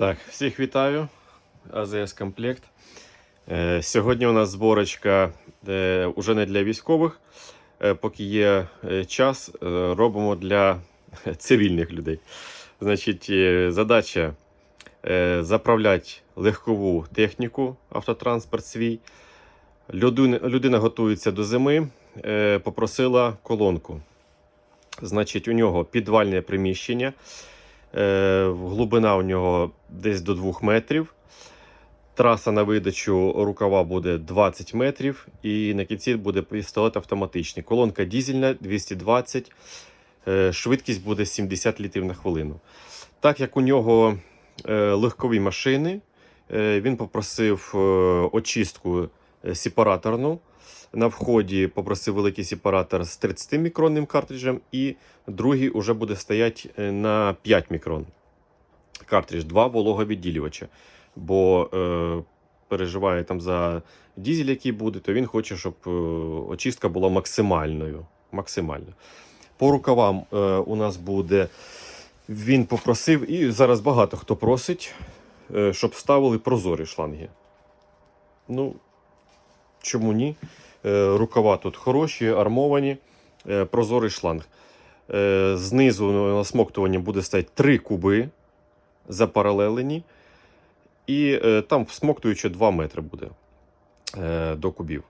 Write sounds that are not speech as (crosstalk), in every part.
Так, всіх вітаю. АЗС Комплект. Е, Сьогодні у нас зборочка е, уже не для військових. Е, Поки є е, час, е, робимо для (laughs) цивільних людей. Значить, е, задача е, заправляти легкову техніку, автотранспорт свій. Людина, людина готується до зими, е, попросила колонку. Значить, у нього підвальне приміщення. Е, глибина у нього десь до 2 метрів. Траса на видачу рукава буде 20 метрів, і на кінці буде пістолет автоматичний. Колонка дізельна 220, е, швидкість буде 70 літрів на хвилину. Так як у нього е, легкові машини, він попросив очистку сепараторну. На вході попросив великий сепаратор з 30 мікронним картриджем, і другий вже буде стояти е, на 5 мікрон. Картридж, два вологовідділювача. Бо е, переживає там за дізель, який буде, то він хоче, щоб е, очистка була максимальною. Максимально. По рукавам е, у нас буде. Він попросив, і зараз багато хто просить, е, щоб ставили прозорі шланги. Ну, чому ні? Е, рукава тут хороші, армовані, е, прозорий шланг. Е, знизу на смоктуванні буде стояти три куби запаралелені. І там всмоктуючи 2 метри буде до кубів.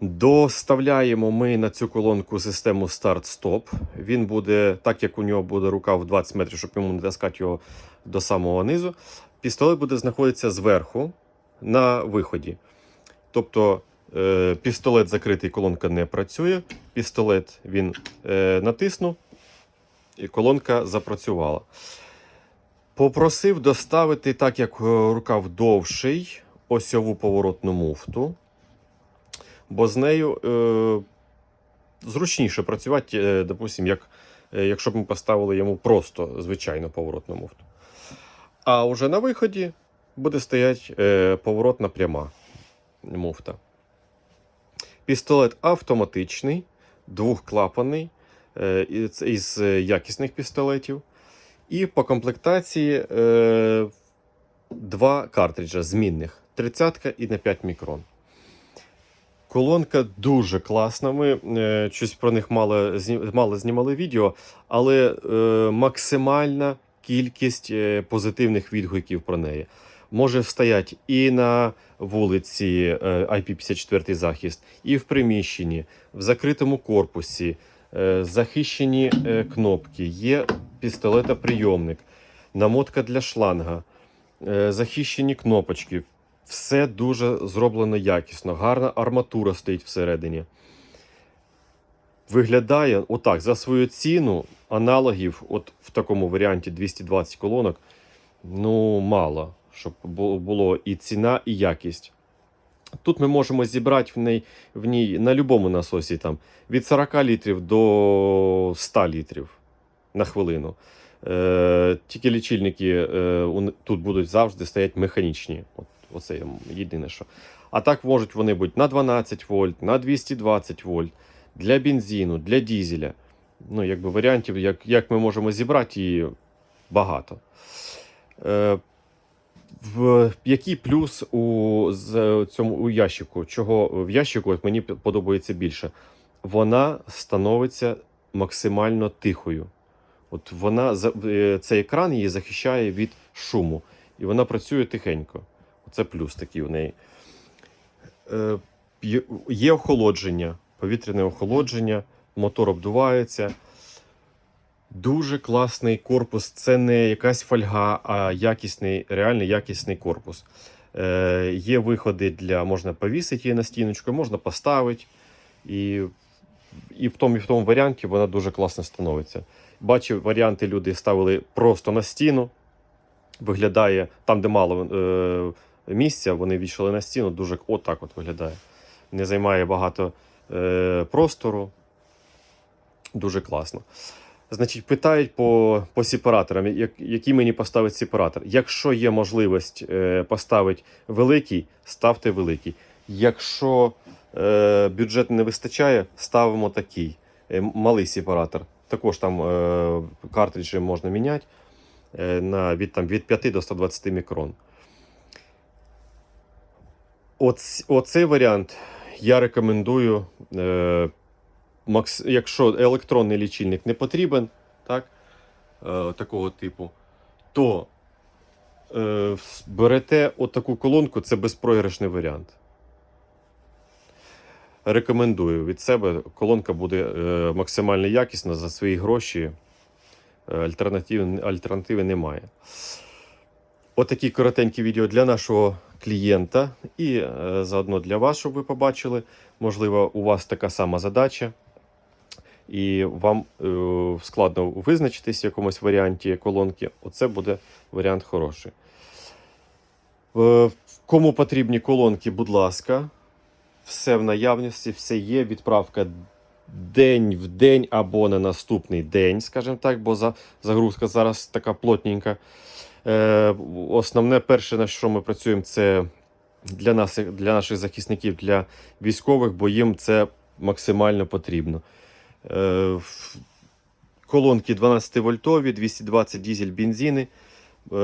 Доставляємо ми на цю колонку систему старт-стоп. Він буде, так як у нього буде рука в 20 метрів, щоб йому не таскати його до самого низу. Пістолет буде знаходитися зверху на виході. Тобто е, пістолет закритий, колонка не працює. Пістолет він е, натиснув, і колонка запрацювала. Попросив доставити, так як е, рукав довший, осьову поворотну муфту, бо з нею е, зручніше працювати, допустим, як, якщо б ми поставили йому просто звичайну поворотну муфту. А вже на виході буде стояти е, поворотна пряма муфта. Пістолет автоматичний, двохклапаний, е, із, якісних пістолетів. І по комплектації е, два картриджа змінних 30 і на 5 мікрон. Колонка дуже класна. Ми е, щось про них мало, мало знімали відео, але е, максимальна кількість е, позитивних відгуків про неї. Може стояти і на вулиці е, IP54 захист, і в приміщенні, в закритому корпусі, е, захищені е, кнопки, є пістолетоприйомник, намотка для шланга, е, захищені кнопочки. Все дуже зроблено якісно. Гарна арматура стоїть всередині. Виглядає отак, за свою ціну аналогів, от в такому варіанті 220 колонок, ну, мало, щоб було і ціна, і якість. Тут ми можемо зібрати в ній, в ній на будь-якому насосі там, від 40 літрів до 100 літрів на хвилину. Е, тільки лічильники е, тут будуть завжди стоять механічні. От, оце єдине, що. А так можуть вони бути на 12 вольт, на 220 вольт, для бензину, для дізеля. Ну, якби варіантів, як, як ми можемо зібрати, її багато. Е, в, який плюс у з, цьому у ящику? Чого в ящику от мені подобається більше? Вона становиться максимально тихою. От вона е, цей екран її захищає від шуму, і вона працює тихенько. Це плюс такий у неї. Е, є- Є охолодження, повітряне охолодження, мотор обдувається. Дуже класний корпус. Це не якась фольга, а якісний, реально якісний корпус. Е, є виходи для можна повісити її на стіночку, можна поставити. І, і в тому, і в тому варіанті вона дуже класно становиться. Бачив, варіанти люди ставили просто на стіну. Виглядає там, де мало е, місця, вони війшли на стіну, дуже отак от виглядає. Не займає багато е, простору. Дуже класно. Значить, питають по, по сепараторам, як, який мені поставити сепаратор. Якщо є можливість е, поставити великий, ставте великий. Якщо е, бюджет не вистачає, ставимо такий е, малий сепаратор. Також там е, картриджі можна міняти. е, на, від, там, від 5 до 120 мікрон. Оц, оцей варіант я рекомендую, е, якщо електронний лічильник не потрібен, так, е, такого типу, то е, берете отаку колонку, це безпроіграшний варіант. Рекомендую від себе. Колонка буде е, максимально якісна за свої гроші. Е, Альтернативи, альтернативи немає. Отакі коротенькі відео для нашого клієнта і е, заодно для вас, щоб ви побачили. Можливо, у вас така сама задача, і вам е, складно визначитись в якомусь варіанті колонки. Оце буде варіант хороший. Е, кому потрібні колонки, будь ласка, все в наявності, все є. Відправка день в день або на наступний день, скажімо так, бо за, загрузка зараз така плотненька. Е, основне перше, на що ми працюємо, це для нас, для наших захисників, для військових, бо їм це максимально потрібно. Е, колонки 12 вольтові, 220 дізель бензини, е,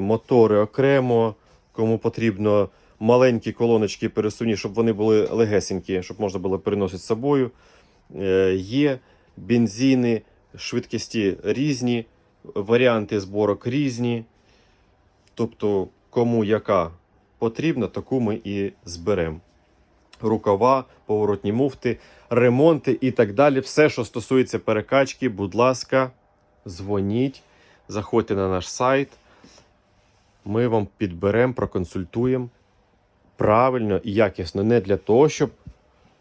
мотори окремо. Кому потрібно маленькі колоночки пересувні, щоб вони були легесенькі, щоб можна було переносити з собою. Е, є бензини, швидкості різні, варіанти зборок різні. Тобто, кому яка потрібна, таку ми і зберемо. Рукава, поворотні муфти, ремонти і так далі. Все, що стосується перекачки, будь ласка, дзвоніть, заходьте на наш сайт. Ми вам підберемо, проконсультуємо правильно і якісно, не для того, щоб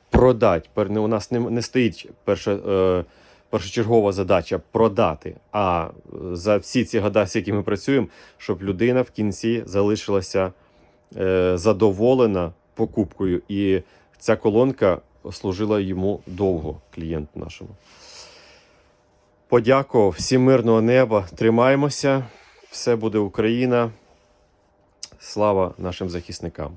продати. У нас не, стоїть перша, е, першочергова задача продати. А е, за всі ці года, з якими ми працюємо, щоб людина в кінці залишилася е, задоволена покупкою. І ця колонка служила йому довго, клієнту нашому. Подякував, всім мирного неба. Тримаємося. Все буде Україна. Слава нашим захисникам.